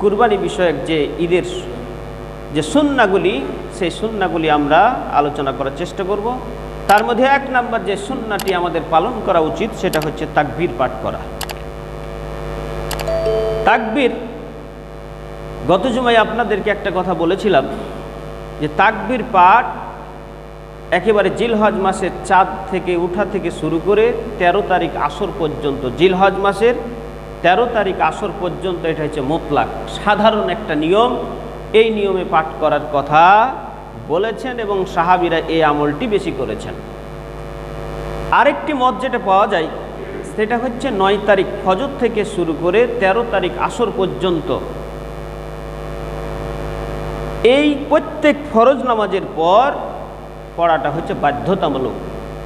কুরবানি বিষয়ক যে ঈদের যে সুন্নাগুলি, সেই সুন্নাগুলি আমরা আলোচনা করার চেষ্টা করব। তার মধ্যে এক নাম্বার যে সুন্নাটি আমাদের পালন করা উচিত, সেটা হচ্ছে তাকবীর পাঠ করা। তাকবীর, গত জুমায় আপনাদেরকে একটা কথা বলেছিলাম যে তাকবীর পাঠ একেবারে জিলহজ মাসের চাঁদ থেকে উঠা থেকে শুরু করে ১৩ তারিখ আসর পর্যন্ত, জিলহজ মাসের ১৩ তারিখ আসর পর্যন্ত এটা হচ্ছে মোতলাক। সাধারণ একটা নিয়ম। এই নিয়মে পাঠ করার কথা বলেছেন এবং সাহাবিরা এই আমলটি বেশি করেছেন। আরেকটি মত যেটা পাওয়া যায়, সেটা হচ্ছে নয় তারিখ ফজর থেকে শুরু করে ১৩ তারিখ আসর পর্যন্ত। এই প্রত্যেক ফরজ নামাজের পর পড়াটা হচ্ছে বাধ্যতামূলক।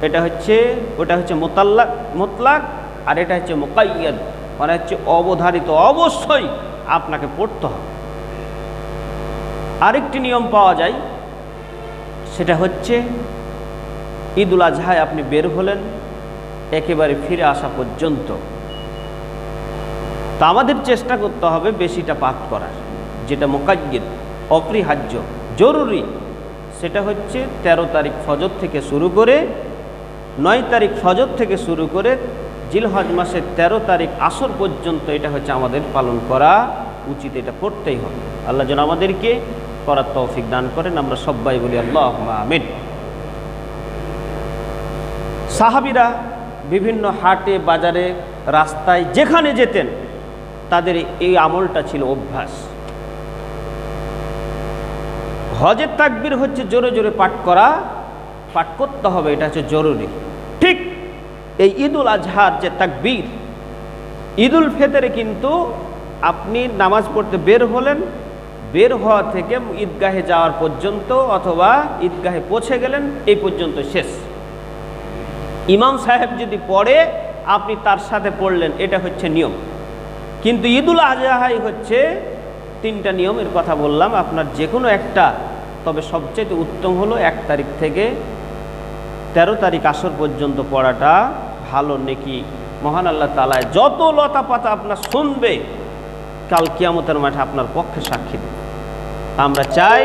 এটা হচ্ছে, ওটা হচ্ছে মোতাল্লাক মোতলাক আর এটা হচ্ছে মোকাইয়াদ মানে হচ্ছে অবধারিত, অবশ্যই আপনাকে পড়তে হবে। আরেকটি নিয়ম পাওয়া যায়, সেটা হচ্ছে ঈদুল আজহায় আপনি বের হলেন, একেবারে ফিরে আসা পর্যন্ত। তা আমাদের চেষ্টা করতে হবে বেশিটা পাঠ করার, যেটা মোকাজ্জিদ, অপরিহার্য, জরুরি। সেটা হচ্ছে ১৩ তারিখ ফজর থেকে শুরু করে, নয় তারিখ ফজর থেকে শুরু করে জিলহজ মাসের ১৩ তারিখ আসর পর্যন্ত এটা হচ্ছে আমাদের পালন করা উচিত, এটা পড়তেই হবে। আল্লাহ যেন আমাদেরকে করার তৌফিক দান করেন, আমরা সবাই বলি আল্লাহ আমিন। সাহাবিরা বিভিন্ন হাটে, বাজারে, রাস্তায়, যেখানে যেতেন, তাদের এই আমলটা ছিল অভ্যাস। হজের তাকবির হচ্ছে জোরে জোরে পাঠ করা, পাঠ করতে হবে, এটা হচ্ছে জরুরি। ঠিক এই ঈদুল আজহার যে তাকবীর, ঈদুল ফেতরে কিন্তু আপনি নামাজ পড়তে বের হলেন, বের হওয়া থেকে ঈদগাহে যাওয়ার পর্যন্ত অথবা ঈদগাহে পৌঁছে গেলেন, এই পর্যন্ত শেষ। ইমাম সাহেব যদি পড়ে, আপনি তার সাথে পড়লেন, এটা হচ্ছে নিয়ম। কিন্তু ঈদুল আজহাই হচ্ছে তিনটা নিয়মের কথা বললাম, আপনার যে কোনো একটা, তবে সবচেয়ে উত্তম হলো এক তারিখ থেকে ১৩ তারিখ আসর পর্যন্ত পড়াটা ভালো নেকি? মহান আল্লাহ তালায় যত লতা পাতা আপনার শুনবে, কাল কিয়ামতের মাঠে আপনার পক্ষে সাক্ষী দেবে। আমরা চাই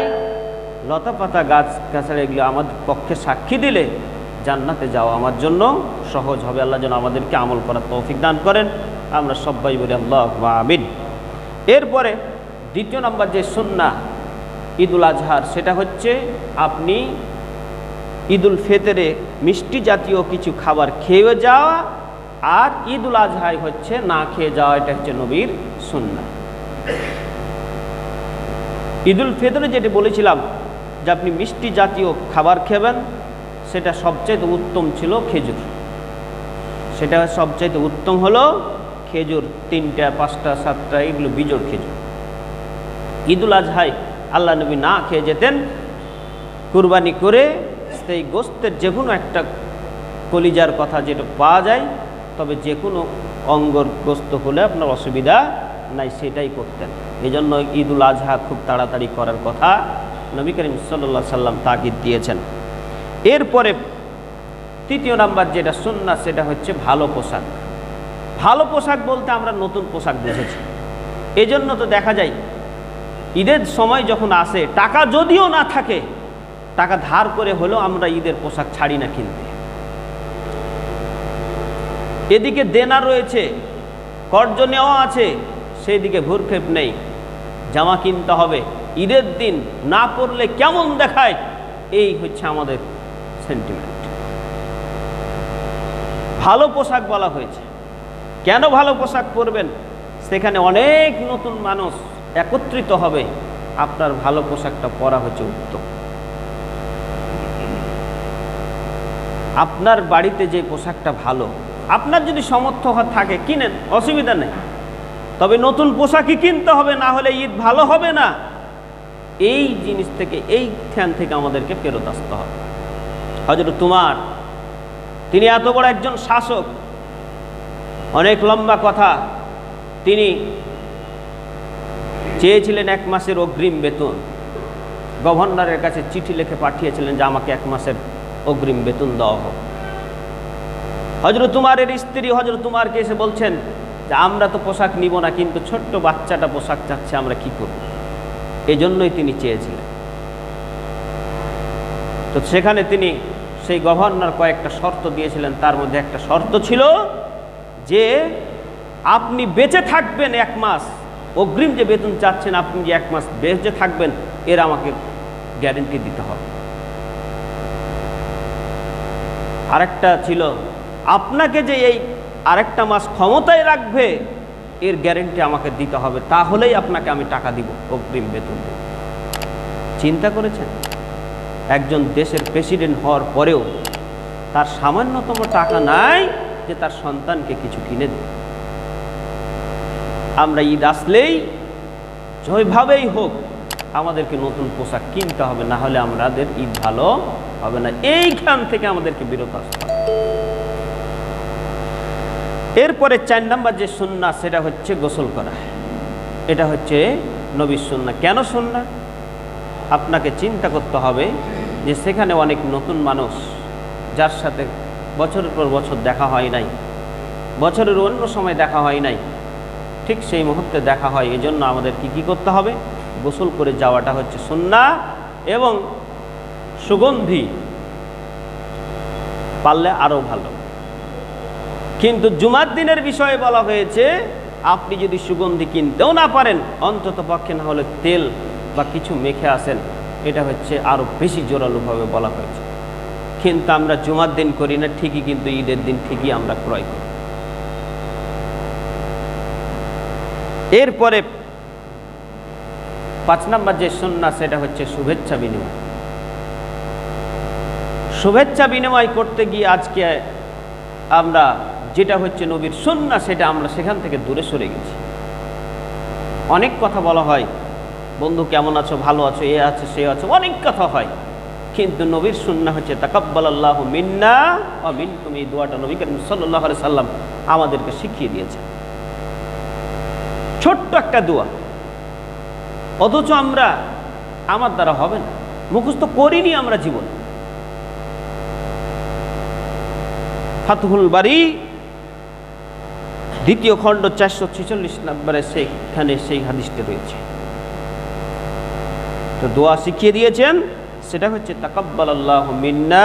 লতা পাতা গাছ গাছাড়া এগুলো আমাদের পক্ষে সাক্ষী দিলে জান্নাতে যাওয়া আমার জন্য সহজ হবে। আল্লাহ যেন আমাদেরকে আমল করার তৌফিক দান করেন। আমরা সবাই বলি আল্লাহ আমিন। এরপরে দ্বিতীয় নম্বর যে সুন্না ঈদুল আজহার, সেটা হচ্ছে আপনি ঈদুল ফেতরে মিষ্টি জাতীয় কিছু খাবার খেয়ে যাওয়া আর ঈদুল আজহায় হচ্ছে না খেয়ে যাওয়া, এটা হচ্ছে নবীর সুন্না ঈদুল ফেতরে যেটা বলেছিলাম যে আপনি মিষ্টি জাতীয় খাবার খেবেন, সেটা সবচাইতে উত্তম ছিল খেজুর। সেটা সবচাইতে উত্তম হলো খেজুর তিনটা, পাঁচটা, সাতটা, এগুলো বিজোড় খেজুর। ঈদুল আজহায় আল্লাহ নবী না খেয়ে যেতেন, কুরবানি করে সেই গোস্তের যে কোনো একটা কলিজার কথা যেটা পাওয়া যায়, তবে যে কোনো অঙ্গর গোস্ত হলে আপনার অসুবিধা নাই, সেটাই করতেন। এই জন্য ঈদুল আজহা খুব তাড়াতাড়ি করার কথা নবী করিম সাল্লা সাল্লাম তাগিদ দিয়েছেন। এরপরে তৃতীয় নাম্বার যেটা সুন্না সেটা হচ্ছে ভালো পোশাক। ভালো পোশাক বলতে আমরা নতুন পোশাক বুঝেছি এজন্য তো দেখা যায়, ঈদের সময় যখন আসে, টাকা যদিও না থাকে টাকা ধার করে হলেও আমরা ঈদের পোশাক ছাড়ি না কিনতে। এদিকে দেনা রয়েছে, কর্জ নেওয়া আছে সেই দিকে ভুরক্ষেপ নেই। জামা কিনতে হবে, ঈদের দিন না পরলে কেমন দেখায়? এই হচ্ছে আমাদের সেন্টিমেন্ট ভালো পোশাক বলা হয়েছে। কেন ভালো পোশাক পরবেন? সেখানে অনেক নতুন মানুষ একত্রিত হবে। আপনার ভালো পোশাকটা পরা হচ্ছে উত্তম। আপনার বাড়িতে যে পোশাকটা ভালো, আপনার যদি সমর্থ থাকে, কিনেন, অসুবিধা নেই। তবে নতুন পোশাকই কিনতে হবে, না হলে ঈদ ভালো হবে না। এই জিনিস থেকে, এই ধ্যান থেকে আমাদেরকে ফেরত আসতে হবে। হজরত তোমার তিনি এত বড় একজন শাসক, অনেক লম্বা কথা। তিনি চেয়েছিলেন এক মাসের অগ্রিম বেতন। গভর্নরের কাছে চিঠি লিখে পাঠিয়েছিলেন যে, আমাকে এক মাসের অগ্রিম বেতন দেওয়া হোক হজরত তুমারের স্ত্রী হজরত তুমারকে এসে বলছেন যে, আমরা তো পোশাক নিব না, কিন্তু ছোট্ট বাচ্চাটা পোশাক চাচ্ছে, আমরা কি করব? এজন্যই তিনি চেয়েছিলেন। তো সেখানে তিনি সেই গভর্নর কয়েকটা শর্ত দিয়েছিলেন। তার মধ্যে একটা শর্ত ছিল যে, আপনি বেঁচে থাকবেন এক মাস। অগ্রিম যে বেতন চাচ্ছেন, আপনি যে এক মাস বেঁচে থাকবেন, এর আমাকে গ্যারেন্টি দিতে হবে। আরেকটা ছিল, আপনাকে যে এই আরেকটা মাস ক্ষমতায় রাখবে, এর গ্যারেন্টি আমাকে দিতে হবে, তাহলেই আপনাকে আমি টাকা দিব, অগ্রিম বেতন দেব চিন্তা করেছেন? একজন দেশের প্রেসিডেন্ট হওয়ার পরেও তার সামান্যতম টাকা নাই যে তার সন্তানকে কিছু কিনে দেবে। আমরা ঈদ আসলেই যেভাবেই হোক আমাদেরকে নতুন পোশাক কিনতে হবে, না হলে আমাদের ঈদ ভালো হবে না। এইখান থেকে আমাদেরকে বিরত আসতে হবে। এরপরে চার নাম্বার যে সুন্না সেটা হচ্ছে গোসল করা। এটা হচ্ছে নবীর সুন্না কেন সুন্না আপনাকে চিন্তা করতে হবে যে সেখানে অনেক নতুন মানুষ, যার সাথে বছরের পর বছর দেখা হয় নাই, বছরের অন্য সময় দেখা হয় নাই, ঠিক সেই মুহূর্তে দেখা হয়। এজন্য আমাদের কি কি করতে হবে? গোসল করে যাওয়াটা হচ্ছে সুন্না এবং সুগন্ধি পারলে আরও ভালো। কিন্তু জুমার দিনের বিষয়ে বলা হয়েছে, আপনি যদি সুগন্ধি কিনতেও না পারেন, অন্তত পক্ষে না হলে তেল বা কিছু মেখে আসেন, এটা হচ্ছে আরও বেশি জোরালোভাবে বলা হয়েছে। কিন্তু আমরা জুমার দিন করি না, ঠিকই কিন্তু ঈদের দিন ঠিকই আমরা ক্রয় করি। এরপরে পাঁচ নম্বর যে সন্না সেটা হচ্ছে শুভেচ্ছা বিনিময়। শুভেচ্ছা বিনিময় করতে গিয়ে আজকে আমরা যেটা হচ্ছে নবীর সন্না সেটা আমরা সেখান থেকে দূরে সরে গেছি। অনেক কথা বলা হয়, বন্ধু কেমন আছো, ভালো আছো, এ আছে, সে আছে, অনেক কথা হয়। কিন্তু নবীর সুন্না হচ্ছে তাকাব্বাল আল্লাহ মিন্না ও মিন তুমি এই দোয়াটা নবী করিম সাল্লাহ সাল্লাম আমাদেরকে শিখিয়ে দিয়েছে ছোট্ট একটা দোয়া। অথচ আমরা, আমার দ্বারা হবে না। মুখস্থ করিনি আমরা জীবন। ফাতহুল বাড়ি দ্বিতীয় খণ্ড চারশো ছেচল্লিশ নম্বরে সেইখানে সেই হাদিসটি রয়েছে। তো দোয়া শিখিয়ে দিয়েছেন, সেটা হচ্ছে তাকাব্বাল আল্লাহ মিন্না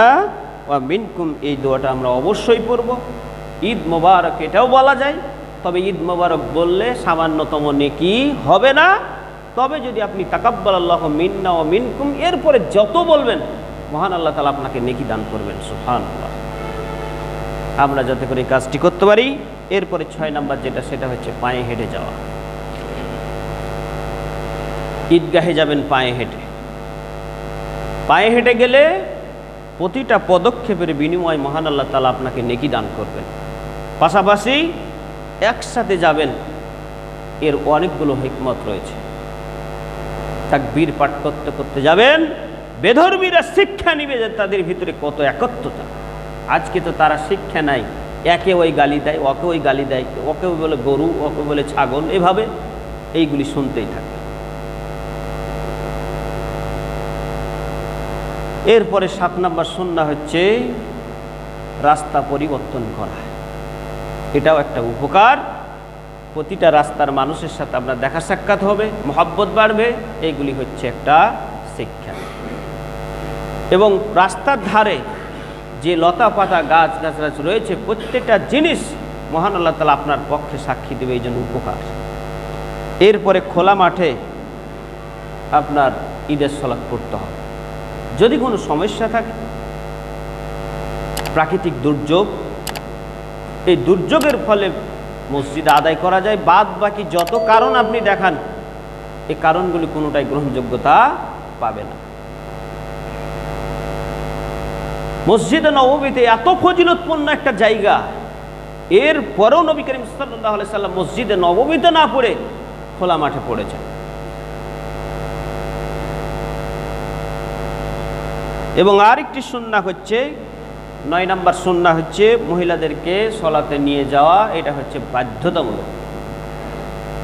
মিনকুম। এই দোয়াটা আমরা অবশ্যই পড়ব। ঈদ মোবারক, এটাও বলা যায়। তবে ঈদ মোবারক বললে সামান্যতম নেকি হবে না। তবে যদি আপনি তাকাব্বাল আল্লাহ মিন্না ও মিনকুম, এরপরে যত বলবেন, মহান আল্লাহ তালা আপনাকে নেকি দান করবেন সুফান আমরা যাতে করে কাজটি করতে পারি। এরপরে ছয় নাম্বার যেটা, সেটা হচ্ছে পায়ে হেঁটে যাওয়া। ঈদগাহে যাবেন পায়ে হেঁটে। পায়ে হেঁটে গেলে প্রতিটা পদক্ষেপের বিনিময় মহান আল্লাহ তালা আপনাকে নেকি দান করবেন। পাশাপাশি একসাথে যাবেন, এর অনেকগুলো হিকমত রয়েছে। তাকবীর পাঠ করতে করতে যাবেন, বেধর্মীরা শিক্ষা নিবে যে তাদের ভিতরে কত একত্রতা। আজকে তো তারা শিক্ষা নাই। একে ওই গালি দেয়, ওকে ওই গালি দেয়, ওকে বলে গরু, ওকে বলে ছাগল, এভাবে এইগুলি শুনতেই থাকে এরপরে সাত নাম্বার সন্না হচ্ছে রাস্তা পরিবর্তন করা। এটাও একটা উপকার। প্রতিটা রাস্তার মানুষের সাথে আপনার দেখা সাক্ষাৎ হবে, মহাব্বত বাড়বে, এইগুলি হচ্ছে একটা শিক্ষা। এবং রাস্তার ধারে যে লতা পাতা গাছ গাছগাছ রয়েছে, প্রত্যেকটা জিনিস মহান আল্লাহ তালা আপনার পক্ষে সাক্ষী দেবে, এই জন্য উপকার। এরপরে খোলা মাঠে আপনার ঈদের সলাপ করতে হবে। যদি কোনো সমস্যা থাকে, প্রাকৃতিক দুর্যোগ, এই দুর্যোগের ফলে মসজিদ আদায় করা যায়। বাদ বাকি যত কারণ আপনি দেখান এই কারণগুলি কোনোটাই গ্রহণযোগ্যতা পাবে না। মসজিদে নবমীতে এত ফজিলতপূর্ণ একটা জায়গা। এর পরেও নবী করিম সাল্লাহ সাল্লাম মসজিদে নবমীতে না পড়ে খোলা মাঠে পড়েছেন। এবং আরেকটি সুন্না হচ্ছে, নয় নাম্বার সুন্না হচ্ছে মহিলাদেরকে সলাতে নিয়ে যাওয়া, এটা হচ্ছে বাধ্যতামূলক।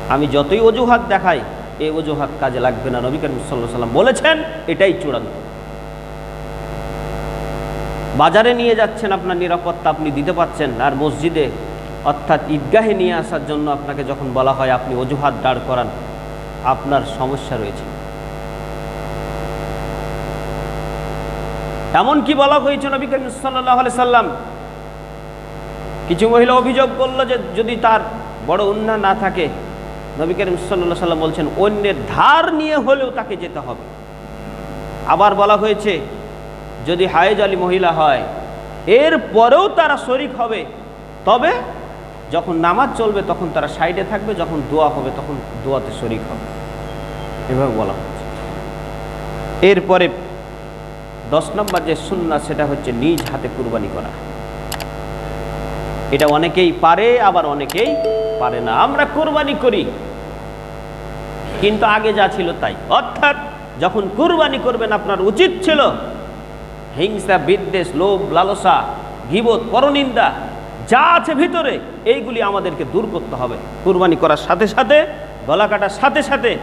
আমি যতই অজুহাত দেখাই এই অজুহাত কাজে লাগবে না। নবী করিম সাল্লাহ সাল্লাম বলেছেন, এটাই চূড়ান্ত। বাজারে নিয়ে যাচ্ছেন আপনার নিরাপত্তা, আপনি দিতে পারছেন আর মসজিদে অর্থাৎ ঈদগাহে নিয়ে আসার জন্য আপনাকে যখন বলা হয়, আপনি অজুহাত দাঁড় করান, আপনার সমস্যা রয়েছে। এমন কি বলা হয়েছে নবী করিম সাল্লাহ সাল্লাম? কিছু মহিলা অভিযোগ করল যে যদি তার বড় উন্না না থাকে, নবী করিম সাল্লাহ সাল্লাম বলছেন, অন্যের ধার নিয়ে হলেও তাকে যেতে হবে। আবার বলা হয়েছে যদি হায়েজ আলী মহিলা হয়, এর পরেও তারা শরিক হবে। তবে যখন নামাজ চলবে, তখন তারা সাইডে থাকবে, যখন দোয়া হবে, তখন দোয়াতে শরিক হবে। এভাবে বলা হচ্ছে। এরপরে দশ নম্বর যে সুন্না সেটা হচ্ছে নিজ হাতে কুরবানি করা। এটা অনেকেই পারে, আবার অনেকেই পারে না। আমরা কোরবানি করি। কিন্তু আগে যা ছিল তাই। অর্থাৎ যখন কুরবানি করবেন, আপনার উচিত ছিল হিংসা, বিদ্বেষ, লোভ, লালসা, গিবত, পরনিন্দা, যা আছে ভিতরে, এইগুলি আমাদেরকে দূর করতে হবে। কুরবানি করার সাথে সাথে, গলা কাটার সাথে সাথে,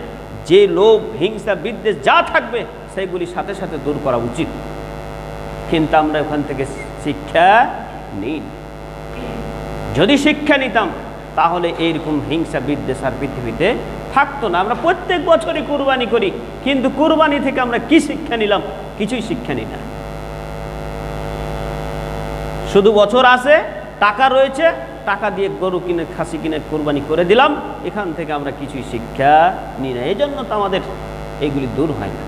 যে লোভ, হিংসা, বিদ্বেষ যা থাকবে সেইগুলি সাথে সাথে দূর করা উচিত। কিন্তু আমরা ওখান থেকে শিক্ষা নিই। যদি শিক্ষা নিতাম, তাহলে এইরকম হিংসা, বিদ্বেষ আর পৃথিবীতে থাকতো না। আমরা প্রত্যেক বছরই কুরবানি করি, কিন্তু কুরবানি থেকে আমরা কি শিক্ষা নিলাম? কিছুই শিক্ষা নিই না। শুধু বছর আছে, টাকা রয়েছে, টাকা দিয়ে গরু কিনে, খাসি কিনে কোরবানি করে দিলাম। এখান থেকে আমরা কিছুই শিক্ষা নিই না। এই জন্য তো আমাদের এগুলি দূর হয় না।